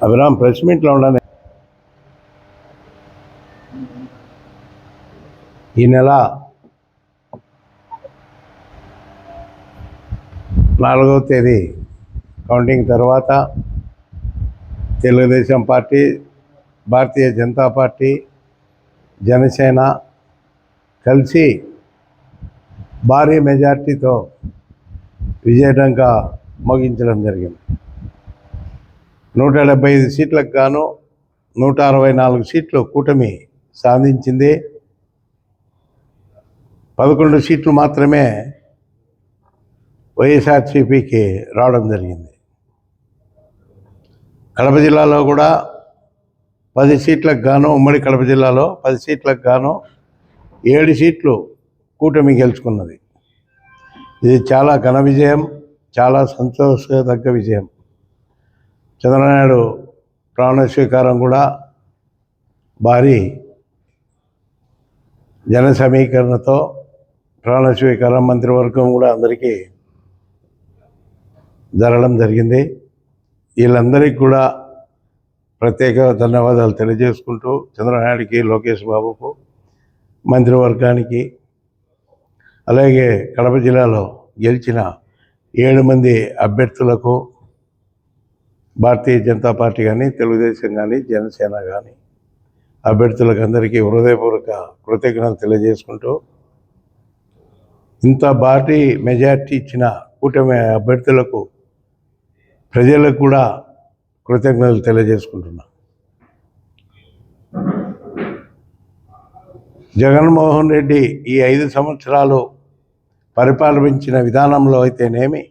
Abhiram press మీట్లో ఉండని ఈ నెల నాలుగవ తేదీ కౌంటింగ్ తర్వాత తెలుగుదేశం పార్టీ భారతీయ జనతా పార్టీ జనసేన కలిసి భారీ మెజార్టీతో విజయడంగా ముగించడం జరిగింది. నూట డెబ్బై ఐదు సీట్లకు గాను నూట అరవై నాలుగు సీట్లు కూటమి సాధించింది. పదకొండు సీట్లు మాత్రమే వైఎస్ఆర్సీపీకి రావడం జరిగింది. కడప జిల్లాలో కూడా పది సీట్లకు గాను ఉమ్మడి కడప జిల్లాలో పది సీట్లకు గాను ఏడు సీట్లు కూటమి గెలుచుకున్నది. ఇది చాలా ఘన విజయం చాలా సంతోషదగ్గ విజయం. చంద్రనాయుడు ప్రాణ స్వీకారం కూడా భారీ జన సమీకరణతో ప్రాణ స్వీకారం మంత్రివర్గం కూడా అందరికీ జరగడం జరిగింది. వీళ్ళందరికీ కూడా ప్రత్యేక ధన్యవాదాలు తెలియజేసుకుంటూ చంద్రనాయుడికి లోకేష్ బాబుకు మంత్రివర్గానికి అలాగే కడప జిల్లాలో గెలిచిన ఏడు మంది అభ్యర్థులకు భారతీయ జనతా పార్టీ కానీ తెలుగుదేశం కానీ జనసేన కానీ అభ్యర్థులకు అందరికీ హృదయపూర్వక కృతజ్ఞతలు తెలియజేసుకుంటూ ఇంత భారీ మెజార్టీ ఇచ్చిన కూటమి అభ్యర్థులకు ప్రజలకు కూడా కృతజ్ఞతలు తెలియజేసుకుంటున్నా. జగన్మోహన్ రెడ్డి ఈ ఐదు సంవత్సరాలు పరిపాలించిన విధానంలో అయితేనేమి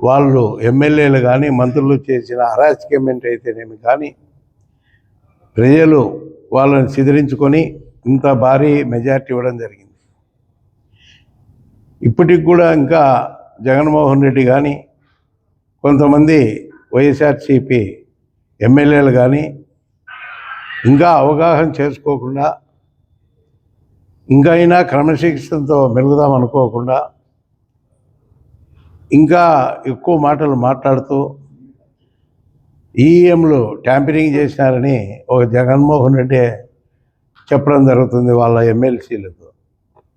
వాళ్ళు ఎమ్మెల్యేలు కానీ మంత్రులు చేసిన అరాజకీయమెంట్ అయితేనేమి కానీ ప్రజలు వాళ్ళని సిదిరించుకొని ఇంత భారీ మెజార్టీ ఇవ్వడం జరిగింది. ఇప్పటికి కూడా ఇంకా జగన్మోహన్ రెడ్డి కానీ కొంతమంది వైఎస్ఆర్సిపి ఎమ్మెల్యేలు కానీ ఇంకా అవగాహన చేసుకోకుండా ఇంకా అయినా క్రమశిక్షణతో మెలుగుదాం అనుకోకుండా ఇంకా ఎక్కువ మాటలు మాట్లాడుతూ ఈఎంలు ట్యాంపరింగ్ చేసినారని ఒక జగన్మోహన్ రెడ్డి చెప్పడం జరుగుతుంది వాళ్ళ ఎమ్మెల్సీలతో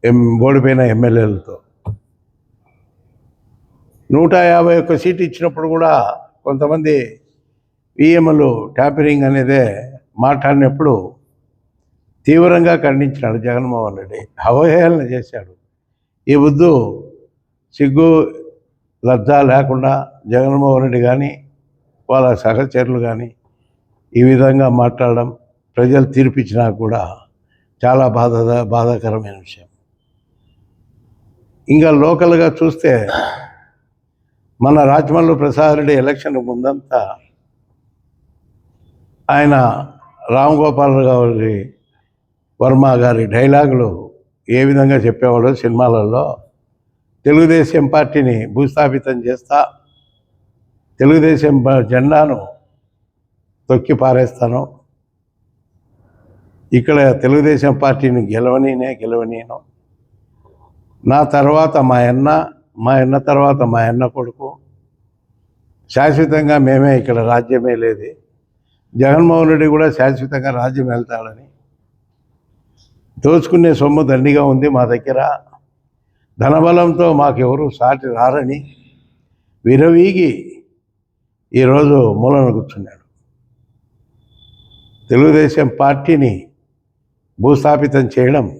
ఎం ఓడిపోయిన ఎమ్మెల్యేలతో. నూట యాభై ఒక్క సీటు ఇచ్చినప్పుడు కూడా కొంతమంది ఈఎంలు ట్యాంపరింగ్ అనేదే మాట్లాడినప్పుడు తీవ్రంగా ఖండించినాడు జగన్మోహన్ రెడ్డి. అవహేళన చేశాడు. ఈ బుద్ధు సిగ్గు లబ్ధా లేకుండా జగన్మోహన్ రెడ్డి కానీ వాళ్ళ సహచరులు కానీ ఈ విధంగా మాట్లాడడం ప్రజలు తీర్పిచ్చినా కూడా చాలా బాధ బాధాకరమైన విషయం. ఇంకా లోకల్గా చూస్తే మన రాజమల్లు ప్రసాద్ రెడ్డి ఎలక్షన్ ముందంతా ఆయన రామ్ గోపాల్ గారి వర్మ గారి డైలాగులు ఏ విధంగా చెప్పేవాడో సినిమాలలో తెలుగుదేశం పార్టీని భూస్థాపితం చేస్తా తెలుగుదేశం జెండాను తొక్కి పారేస్తాను. ఇక్కడ తెలుగుదేశం పార్టీని గెలవనీనే గెలవనీను. నా తర్వాత మా అన్న మా అన్న తర్వాత మా అన్న కొడుకు. శాశ్వతంగా మేమే ఇక్కడ రాజ్యమే లేదు. జగన్మోహన్ రెడ్డి కూడా శాశ్వతంగా రాజ్యం వెళ్తాడని. దోచుకునే సొమ్ము దండిగా ఉంది మా దగ్గర. ధనబలంతో మాకెవరు సాటి రారని విరవీగి ఈరోజు మూలన కూర్చున్నాడు. తెలుగుదేశం పార్టీని భూస్థాపితం చేయడం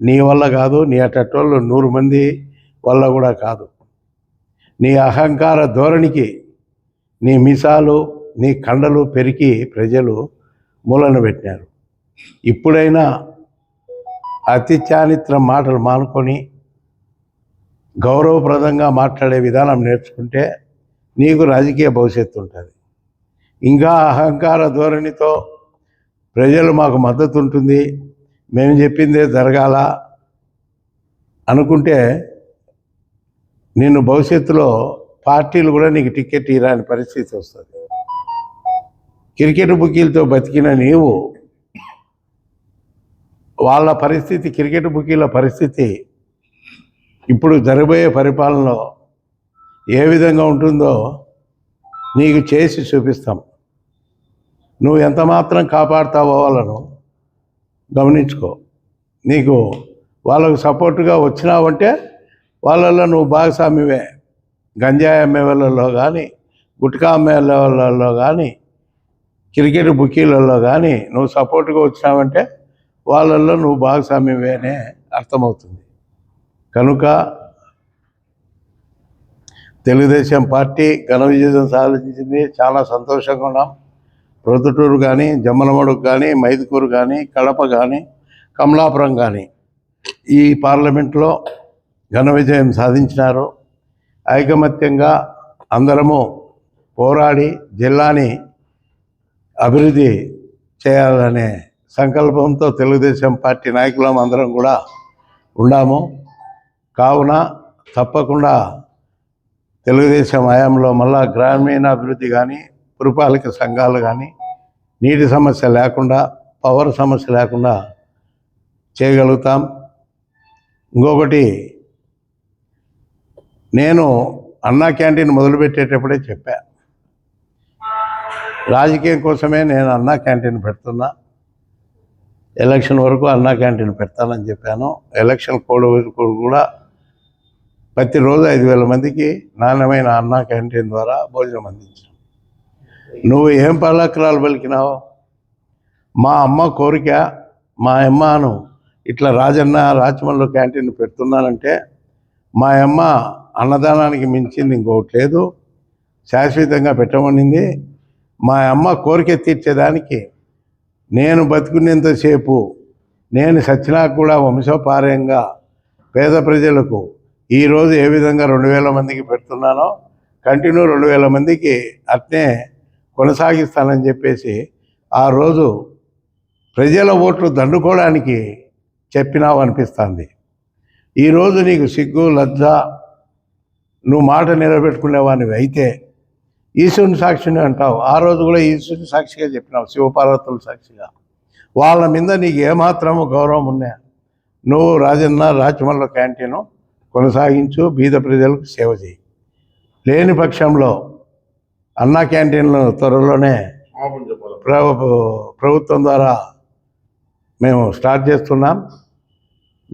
నీ వల్ల కాదు నీ అటట్టోళ్ళు నూరు మంది వల్ల కూడా కాదు. నీ అహంకార ధోరణికి నీ మిసాలు నీ కండలు పెరిగి ప్రజలు మూలన పెట్టినారు. ఇప్పుడైనా అతి చారిత్ర మాటలు మానుకొని గౌరవప్రదంగా మాట్లాడే విధానం నేర్చుకుంటే నీకు రాజకీయ భవిష్యత్తు ఉంటుంది. ఇంకా అహంకార ధోరణితో ప్రజలు మాకు మద్దతు ఉంటుంది. మేము చెప్పిందే జరగాల అనుకుంటే నిన్ను భవిష్యత్తులో పార్టీలు కూడా నీకు టికెట్ ఇరాని పరిస్థితి వస్తుంది. క్రికెట్ బుకీలతో బతికిన నీవు వాళ్ళ పరిస్థితి క్రికెట్ బుకీల పరిస్థితి ఇప్పుడు జరగబోయే పరిపాలనలో ఏ విధంగా ఉంటుందో నీకు చేసి చూపిస్తాం. నువ్వు ఎంత మాత్రం కాపాడుతావో వాళ్ళను గమనించుకో. నీకు వాళ్ళకు సపోర్టుగా వచ్చినావంటే వాళ్ళల్లో నువ్వు భాగస్వామ్యమే. గంజాయి అమ్మే వాళ్ళలో కానీ గుట్కా అమ్మే వాళ్ళలో కానీ క్రికెట్ బుకీలలో కానీ నువ్వు సపోర్ట్గా వచ్చినావంటే వాళ్ళల్లో నువ్వు భాగస్వామ్యమేనే అర్థమవుతుంది. కనుక తెలుగుదేశం పార్టీ ఘన విజయం సాధించింది. చాలా సంతోషంగా ఉన్నాం. ప్రొద్దుటూరు కానీ జమ్మలమడుగు కానీ మైదుకూరు కానీ కడప కానీ కమలాపురం కానీ ఈ పార్లమెంట్లో ఘన విజయం సాధించినారు. ఐకమత్యంగా అందరము పోరాడి జిల్లాని అభివృద్ధి చేయాలనే సంకల్పంతో తెలుగుదేశం పార్టీ నాయకులం అందరం కూడా ఉన్నాము. కావున తప్పకుండా తెలుగుదేశం హయాంలో మళ్ళా గ్రామీణ అభివృద్ధి కానీ పురపాలక సంఘాలు కానీ నీటి సమస్య లేకుండా పవర్ సమస్య లేకుండా చేయగలుగుతాం. ఇంకొకటి నేను అన్నా క్యాంటీన్ మొదలుపెట్టేటప్పుడే చెప్పా. రాజకీయం కోసమే నేను అన్నా క్యాంటీన్ పెడుతున్నా. ఎలక్షన్ వరకు అన్నా క్యాంటీన్ పెడతానని చెప్పాను. ఎలక్షన్ కోడ్ వరకు కూడా ప్రతిరోజు ఐదు వేల మందికి నాణ్యమైన అన్న క్యాంటీన్ ద్వారా భోజనం అందించాను నువ్వు ఏం పలాకరాలు పలికినావు? మా అమ్మ కోరిక మా అమ్మను ఇట్లా రాజన్న రాచమల్లు క్యాంటీన్ పెడుతున్నానంటే మా అమ్మ అన్నదానానికి మించింది ఇంకొకటి లేదు. శాశ్వతంగా పెట్టమనింది. మా అమ్మ కోరిక తీర్చేదానికి నేను బతుకునేంతసేపు నేను సచ్చినా కూడా వంశపార్యంగా పేద ప్రజలకు ఈరోజు ఏ విధంగా రెండు వేల మందికి పెడుతున్నానో కంటిన్యూ రెండు వేల మందికి అట్నే కొనసాగిస్తానని చెప్పేసి ఆ రోజు ప్రజల ఓట్లు దండుకోవడానికి చెప్పినావు అనిపిస్తుంది. ఈరోజు నీకు సిగ్గు లజ్జ నువ్వు మాట నిలబెట్టుకునేవానివి అయితే ఈశ్వరుని సాక్షిని అంటావు. ఆ రోజు కూడా ఈశ్వరుని సాక్షిగా చెప్పినావు శివపార్వతుల సాక్షిగా. వాళ్ళ మీద నీకు ఏమాత్రము గౌరవం ఉన్నా నువ్వు రాజన్న రాచమల్ల క్యాంటీను కొనసాగించు బీద ప్రజలకు సేవ చేయి. లేని పక్షంలో అన్నా క్యాంటీన్లు త్వరలోనే ప్రభు ప్రభుత్వం ద్వారా మేము స్టార్ట్ చేస్తున్నాం.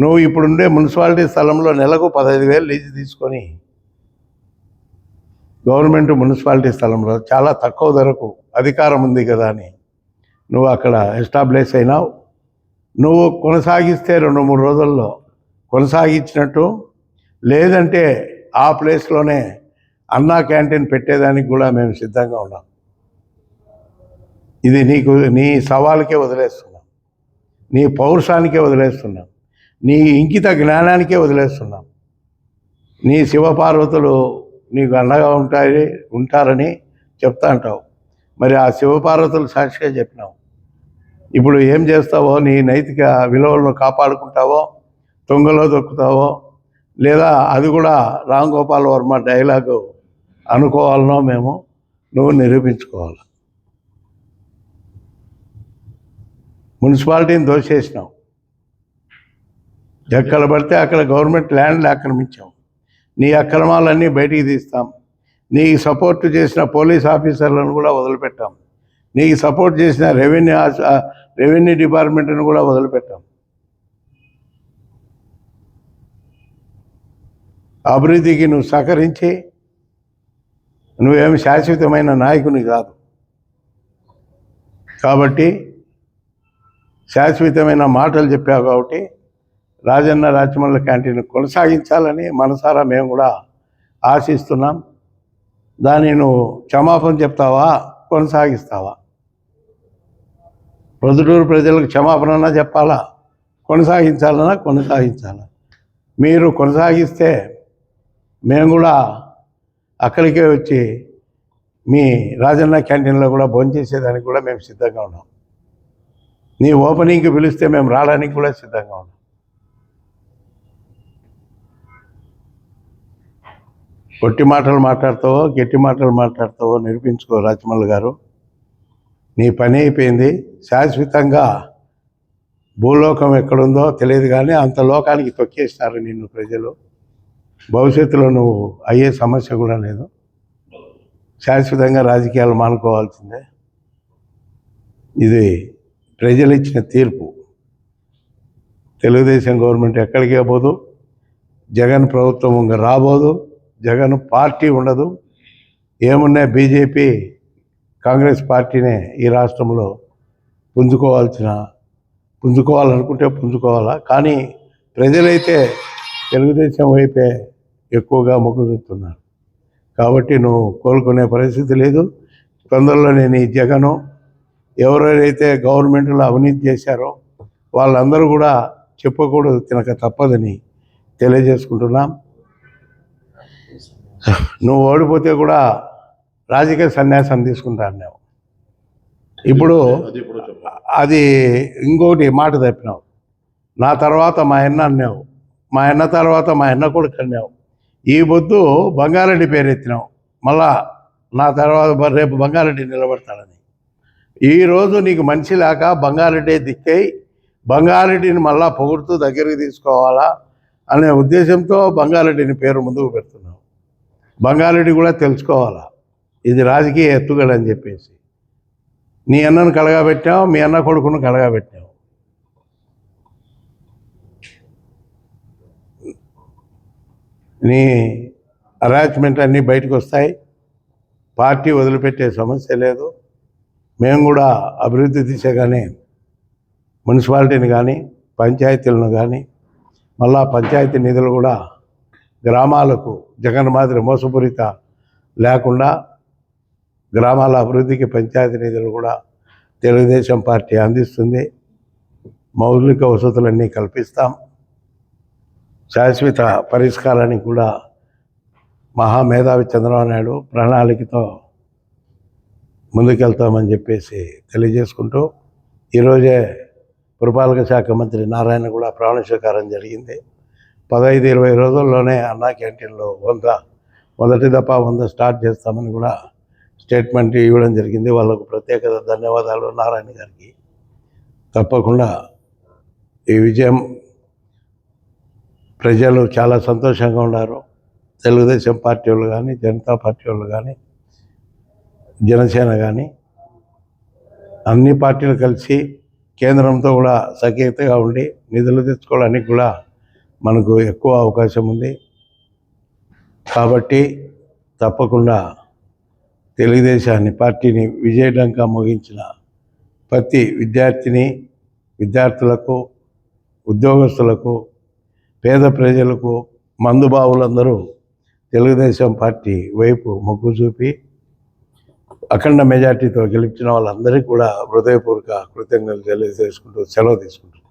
నువ్వు ఇప్పుడుండే మున్సిపాలిటీ స్థలంలో నెలకు పదహైదు వేలు లీజు తీసుకొని గవర్నమెంట్ మున్సిపాలిటీ స్థలంలో చాలా తక్కువ ధరకు అధికారం ఉంది కదా అని నువ్వు అక్కడ ఎస్టాబ్లిష్ అయినావు. నువ్వు కొనసాగిస్తే రెండు మూడు రోజుల్లో కొనసాగించినట్టు లేదంటే ఆ ప్లేస్లోనే అన్నా క్యాంటీన్ పెట్టేదానికి కూడా మేము సిద్ధంగా ఉన్నాం. ఇది నీకు నీ సవాలుకే వదిలేస్తున్నాం. నీ పౌరుషానికే వదిలేస్తున్నాం. నీ ఇంకిత జ్ఞానానికే వదిలేస్తున్నాం. నీ శివపార్వతులు నీకు అండగా ఉంటాయి ఉంటారని చెప్తా అంటావు. మరి ఆ శివపార్వతులు సాక్షిగా చెప్పినావు. ఇప్పుడు ఏం చేస్తావో నీ నైతిక విలువలను కాపాడుకుంటావో తొంగలో దొక్కుతావో లేదా అది కూడా రామ్ గోపాల్ వర్మ డైలాగు అనుకోవాలనో మేము నువ్వు నిరూపించుకోవాలి. మున్సిపాలిటీని దోచేసినావు ఎక్కడ పడితే అక్కడ గవర్నమెంట్ ల్యాండ్లు ఆక్రమించాం. నీ అక్రమాలన్నీ బయటికి తీస్తాం. నీకు సపోర్ట్ చేసిన పోలీస్ ఆఫీసర్లను కూడా వదిలిపెట్టాం. నీకు సపోర్ట్ చేసిన రెవెన్యూ రెవెన్యూ డిపార్ట్మెంట్ని కూడా వదిలిపెట్టాం. అభివృద్ధికి నువ్వు సహకరించి నువ్వేమి శాశ్వతమైన నాయకుని కాదు. కాబట్టి శాశ్వతమైన మాటలు చెప్పావు కాబట్టి రాజన్న రాచమల్ల క్యాంటీన్ కొనసాగించాలని మనసారా మేము కూడా ఆశిస్తున్నాం. దాన్ని నువ్వు క్షమాపణ చెప్తావా కొనసాగిస్తావా? ప్రొద్దుటూరు ప్రజలకు క్షమాపణ చెప్పాలా? కొనసాగించాలన్నా కొనసాగించాలా? మీరు కొనసాగిస్తే మేము కూడా అక్కడికే వచ్చి మీ రాజన్న క్యాంటీన్లో కూడా భోంచేసేదానికి కూడా మేము సిద్ధంగా ఉన్నాం. నీ ఓపెనింగ్కి పిలిస్తే మేము రావడానికి కూడా సిద్ధంగా ఉన్నాం. కొట్టి మాటలు మాట్లాడతావో గట్టి మాటలు మాట్లాడతావో నిరూపించుకో రాజమల్లి గారు. నీ పని అయిపోయింది. శాశ్వతంగా భూలోకం ఎక్కడుందో తెలియదు కానీ అంత లోకానికి తొక్కేస్తారు నిన్ను ప్రజలు. భవిష్యత్తులో నువ్వు అయ్యే సమస్య కూడా లేదు. శాశ్వతంగా రాజకీయాలు మానుకోవాల్సిందే. ఇది ప్రజలు ఇచ్చిన తీర్పు. తెలుగుదేశం గవర్నమెంట్ ఎక్కడికే పోదు. జగన్ ప్రభుత్వం ఇంకా రాబోదు. జగన్ పార్టీ ఉండదు. ఏమున్నా బీజేపీ కాంగ్రెస్ పార్టీనే ఈ రాష్ట్రంలో పుంజుకోవాల్సిన పుంజుకోవాలనుకుంటే పుంజుకోవాలా? కానీ ప్రజలైతే తెలుగుదేశం వైపే ఎక్కువగా మొగ్గు చూపుతున్నారు. కాబట్టి నువ్వు కోలుకునే పరిస్థితి లేదు. తొందరలోనే నీ జగను ఎవరెవరైతే గవర్నమెంట్లో అవినీతి చేశారో వాళ్ళందరూ కూడా చెప్పకూడదు తినక తప్పదని తెలియజేసుకుంటున్నాం. నువ్వు ఓడిపోతే కూడా రాజకీయ సన్యాసం తీసుకుంటా అన్నావు ఇప్పుడు అది అది ఇంకోటి మాట తప్పినావు నా తర్వాత మా అన్న అన్నావు మా అన్న తర్వాత మా అన్న కొడుకు కన్నాం. ఈ పొద్దు బంగారెడ్డి పేరు ఎత్తినావు మళ్ళా నా తర్వాత రేపు బంగారెడ్డి నిలబడతాడని ఈరోజు నీకు మనిషి లేక బంగారెడ్డి దిక్కై బంగారెడ్డిని మళ్ళా పొగుడుతూ దగ్గరికి తీసుకోవాలా అనే ఉద్దేశంతో బంగారెడ్డిని పేరు ముందుకు పెడుతున్నావు బంగారెడ్డి కూడా తెలుసుకోవాలా. ఇది రాజకీయ ఎత్తుగడని చెప్పేసి. నీ అన్నను కలగబెట్టావు మీ అన్న కొడుకును కలగబెట్టావు నీ అరాచ్మెంట్ అన్నీ బయటకు వస్తాయి. పార్టీ వదిలిపెట్టే సమస్య లేదు. మేము కూడా అభివృద్ధి దిశగానే మున్సిపాలిటీని కానీ పంచాయతీలను కానీ మళ్ళా పంచాయతీ నిధులు కూడా గ్రామాలకు జగన్ మాదిరి మోసపూరిత లేకుండా గ్రామాల అభివృద్ధికి పంచాయతీ నిధులు కూడా తెలుగుదేశం పార్టీ అందిస్తుంది. మౌలిక వసతులన్నీ కల్పిస్తాం. శాశ్వత పరిష్కారానికి కూడా మహామేధావి చంద్రబాబు నాయుడు ప్రణాళికతో ముందుకెళ్తామని చెప్పేసి తెలియజేసుకుంటూ ఈరోజే పురపాలక శాఖ మంత్రి నారాయణ కూడా ప్రమాణ స్వీకారం జరిగింది. పదహైదు ఇరవై రోజుల్లోనే అన్నా క్యాంటీన్లో వంద మొదటి దఫా వంద స్టార్ట్ చేస్తామని కూడా స్టేట్మెంట్ ఇవ్వడం జరిగింది. వాళ్ళకు ప్రత్యేక ధన్యవాదాలు నారాయణ గారికి. తప్పకుండా ఈ విజయం ప్రజలు చాలా సంతోషంగా ఉన్నారు. తెలుగుదేశం పార్టీ వాళ్ళు కానీ జనతా పార్టీ వాళ్ళు కానీ జనసేన కానీ అన్ని పార్టీలు కలిసి కేంద్రంతో కూడా సఖ్యతగా ఉండి నిధులు తెచ్చుకోవడానికి కూడా మనకు ఎక్కువ అవకాశం ఉంది. కాబట్టి తప్పకుండా తెలుగుదేశాన్ని పార్టీని విజయడంగా ముగించిన ప్రతి విద్యార్థిని విద్యార్థులకు ఉద్యోగస్తులకు పేద ప్రజలకు మందుబావులందరూ తెలుగుదేశం పార్టీ వైపు మొగ్గు చూపి అఖండ మెజార్టీతో గెలిపించిన వాళ్ళందరికీ కూడా హృదయపూర్వక కృతజ్ఞతలు తెలియజేసుకుంటూ సెలవు తీసుకుంటున్నాను.